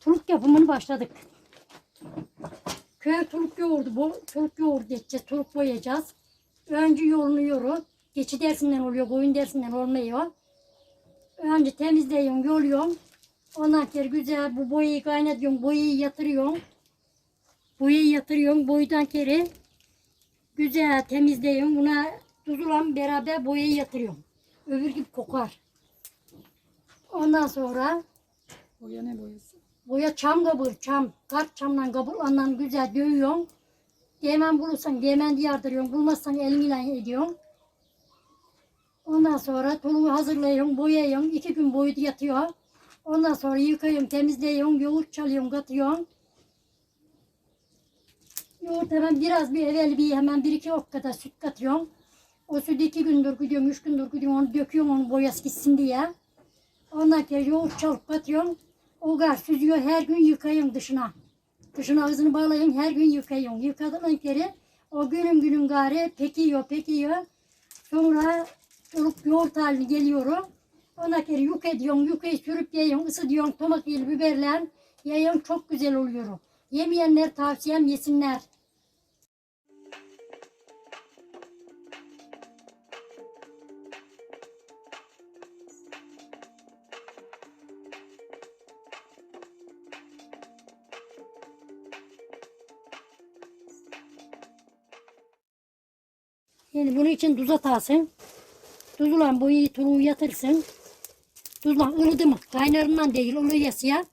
Tuluk yapımını başladık. Köy tuluk yoğurdu. Bu tuluk yoğurdu geçeceğiz. Tuluk boyayacağız. Önce yoğurluyoruz. Geçi dersinden oluyor. Koyun dersinden olmuyor. Önce temizliyorum, yoluyorum. Ondan sonra güzel bu boyayı kaynatıyorum. Boyayı yatırıyorum. Boyayı yatırıyorum. Boydan kere güzel temizliyorum. Buna tuzla beraber boyayı yatırıyorum. Öbür gibi kokar. Ondan sonra Boya ne boyası? boya çam kabır, çam. Kart çamdan kabırlandan güzel dövüyorsun. Değmen bulursan değmen yardırıyorsun. Bulmazsan elinle ediyorsun. Ondan sonra tuluğu hazırlıyorum, boyuyorum. İki gün boyu yatıyor. Ondan sonra yıkıyorum, temizliyorum, yoğurt çalıyorum, katıyorum. Yoğurt hemen biraz bir evvel bir hemen bir iki ok kadar süt katıyorum. O sütü iki gündür gidiyorum, üç gündür gidiyorum, onu döküyorum, onun boyası gitsin diye. Ondan sonra yoğurt çalıp katıyorum. O gar süzüyor, her gün yıkayıyorum dışına. Dışına ağzını bağlayın, her gün yıkayıyorum. Yıkadığın kere o günün günün gari pekiyor, pekiyor. Sonra olup yoğurt haline geliyorum. Ona kere yuk ediyorum, yukayı sürüp yiyorum, ısıtıyorum, tomatıyla biberler yiyorum, çok güzel oluyor. Yemeyenler tavsiyem yesinler. Yani bunun için tuz atarsın. Tuzla boyu tuluğu yatırsın. Tuzla ılıdı mı? Kaynarından değil ılıyasıya.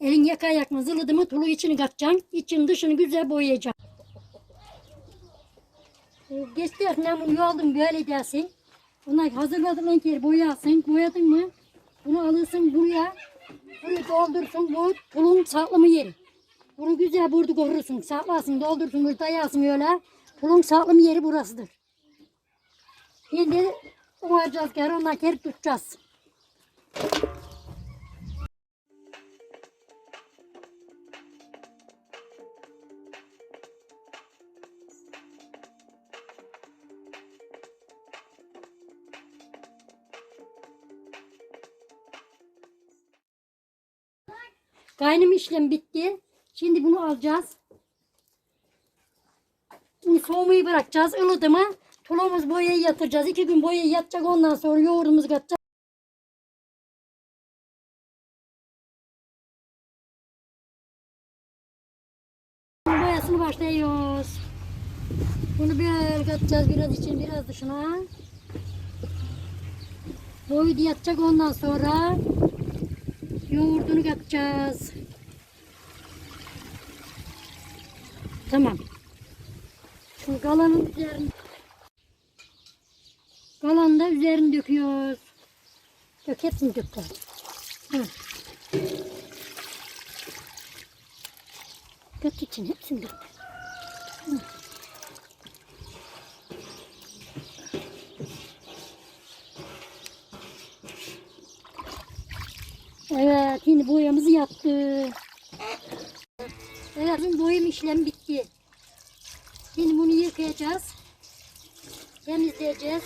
Elin yaka yakmaz ılıdı mı tuluğu içini katacaksın. İçini dışını güzel boyayacaksın. Geçtiler ben bunu yoldum böyle dersin. Bunlar hazırladın en kere boyasın. Boyadın mı? Bunu alırsın buraya. Buraya doldursun. Bu tuluğun saklama yeri. Bunu güzel burada korursun. Saklarsın, doldursun, burada dayarsın öyle. Tuluğun saklama yeri burasıdır. Şimdi uğrayacağız geri ondan geri tutacağız. Kaynım işlem bitti. Şimdi bunu alacağız. Bunu soğumayı bırakacağız. Ilıdı mı? Tulumuz boyayı yatıracağız. İki gün boyayı yatacak. Ondan sonra yoğurdumuzu katacağız. Boyasını başlıyoruz. Bunu böyle katacağız. Biraz için biraz dışına. Boyu yatacak. Ondan sonra yoğurdunu katacağız. Tamam. Şu kalanın üzerine kalanı da üzerine döküyoruz. Dök hepsini dök. Hı. Dök için hepsini dök. Hı. Evet, şimdi boyamızı yaptık. Evet, bizim boyam işlemi bitti. Şimdi bunu yıkayacağız. Temizleyeceğiz.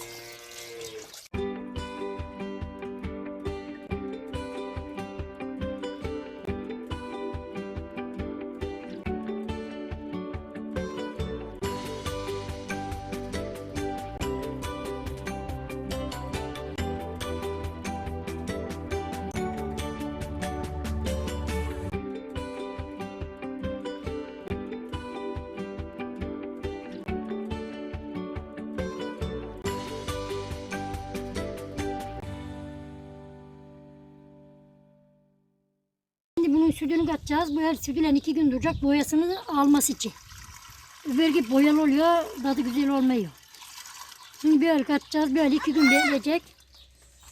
Şimdi bunun sütünü katacağız. Bu her sütüyle iki gün duracak boyasını alması için. Öbür gibi boyalı oluyor, tadı güzel olmuyor. Şimdi böyle katacağız, böyle iki gün bekleyecek.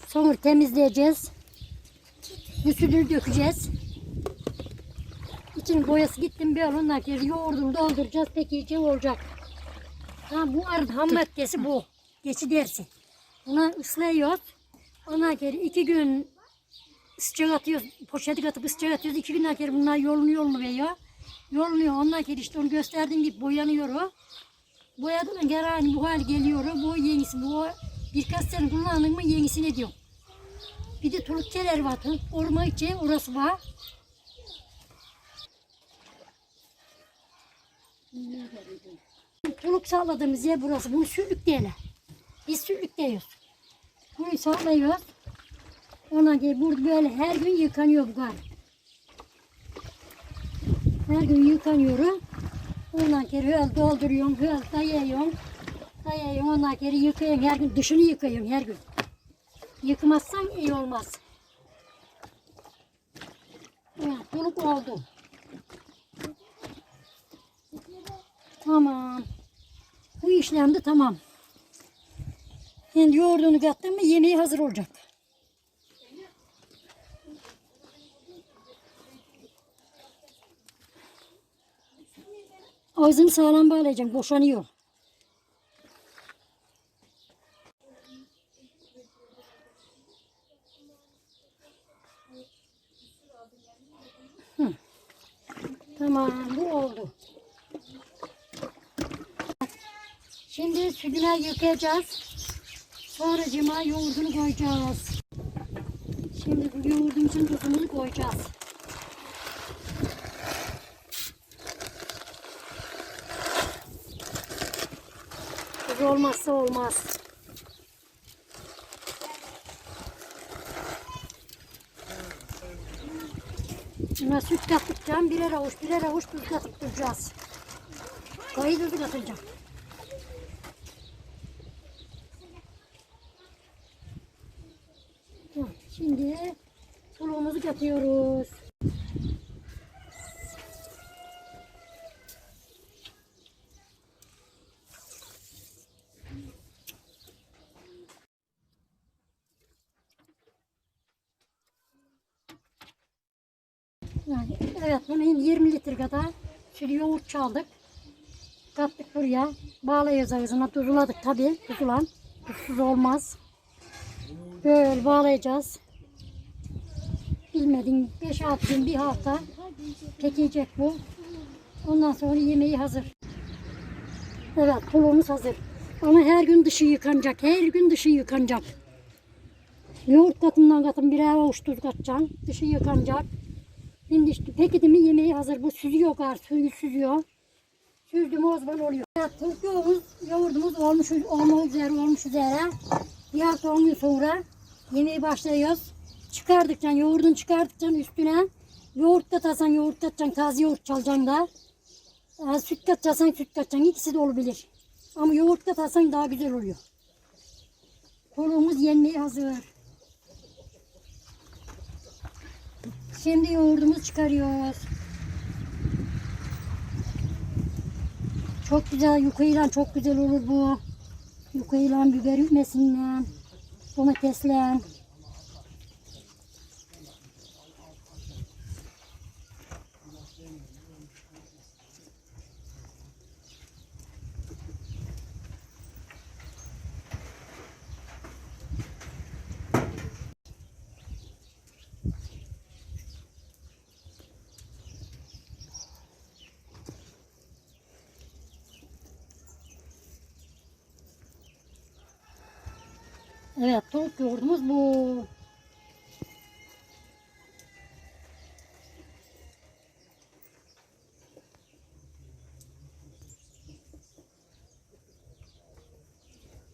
Sonra temizleyeceğiz. Bu sütünü dökeceğiz. İçinin boyası gittim böyle ondan sonra yoğurdunu dolduracağız. Peki iyice olacak. Ha, bu arada ham maddesi bu. Geçi dersi. Buna ıslıyoruz. Ondan sonra iki gün sıcak atıyoruz, poşeti katıp sıcak atıyoruz. İki günden sonra bunlar yolunuyor mu veriyor. Yolunuyor. Ondan sonra işte onu gösterdiğim gibi boyanıyor o. Boyadığında geri aynı bu hal geliyor. Bu yenisi. Bu birkaç sene kullandın mı yenisini diyor. Bir de tulukçeler var. Orman içi orası var. Tuluk sağladığımız yer burası. Bunu sürlük diyorlar. Biz sürlük diyoruz. Bunu sağlıyoruz. Ona göre burada böyle her gün yıkanıyor bu gar. Her gün yıkanıyorum. Ondan kere höl dolduruyorum, höl dayıyorum. Dayıyorum, ondan kere yıkıyorum her gün. Dışını yıkıyorum her gün. Yıkmazsan iyi olmaz. Evet, buluk oldu. Tamam. Bu işlem de tamam. Şimdi yoğurdunu kattın mı yemeği hazır olacak. Ağzını sağlam bağlayacağım. Boşanıyor. Tamam bu oldu. Şimdi sütüne yıkayacağız. Sonra cima yoğurdunu koyacağız. Şimdi bu yoğurdumuzun tuzunu koyacağız. Tuz olmazsa olmaz. Buna süt katacağım. Birer avuç birer avuç tuz katıp duracağız. Kayı tuzu katacağım. Şimdi suluğumuzu katıyoruz. Yani, evet bunun 20 litre kadar süt yoğurt çaldık. Kattık buraya. Bağlayacağız ağzına. Tuzladık tabii. Tuzulan. Tuzsuz olmaz. Böyle bağlayacağız. Bilmedin 5-6 gün bir hafta pekecek bu. Ondan sonra yemeği hazır. Evet pulumuz hazır. Ama her gün dışı yıkanacak. Her gün dışı yıkanacak. Yoğurt katından katın bir avuç tuz katacaksın. Dışı yıkanacak. Şimdi işte peki mi yemeği hazır. Bu süzüyor gar, suyu süzüyor. Süzdü mü o zaman oluyor. Türk yoğurdumuz, olmuş, olmak üzere olmuş üzere. Bir hafta on gün sonra yemeği başlıyoruz. Çıkardıkça, yoğurdunu çıkardıkça üstüne yoğurt katasan yoğurt katacaksın, taze yoğurt çalacaksın da. Ee, süt katacaksan süt katacaksın. İkisi de olabilir. Ama yoğurt katarsan daha güzel oluyor. Koluğumuz yenmeye hazır. Şimdi yoğurdumuzu çıkarıyoruz. Çok güzel yukayla çok güzel olur bu. Yukayla biber üzmesinden, domatesle. Evet, tavuk yoğurdumuz bu.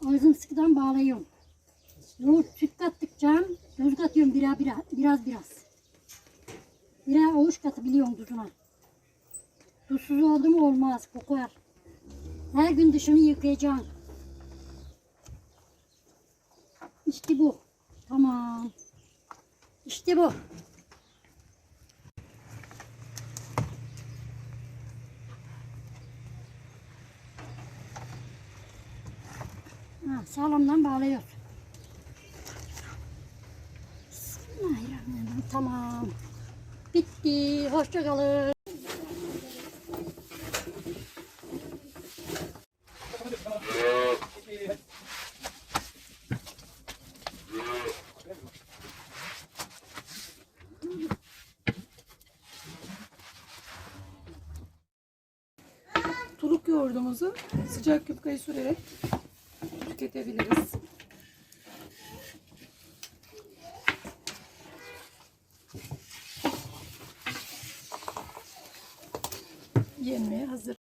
Ağzını sıkıdan bağlıyorum. Yoğurt süt kattıkça tuz katıyorum biraz biraz biraz biraz. Birer avuç katabiliyorum tuzuna. Tuzsuz oldu mu olmaz kokar. Her gün dışını yıkayacağım. İşte bu. Tamam. İşte bu. Ha, sağlamdan bağlıyoruz. Bismillahirrahmanirrahim. Tamam. Bitti. Hoşça kalın. Tuluk yoğurdumuzu sıcak yufkayı sürerek tüketebiliriz.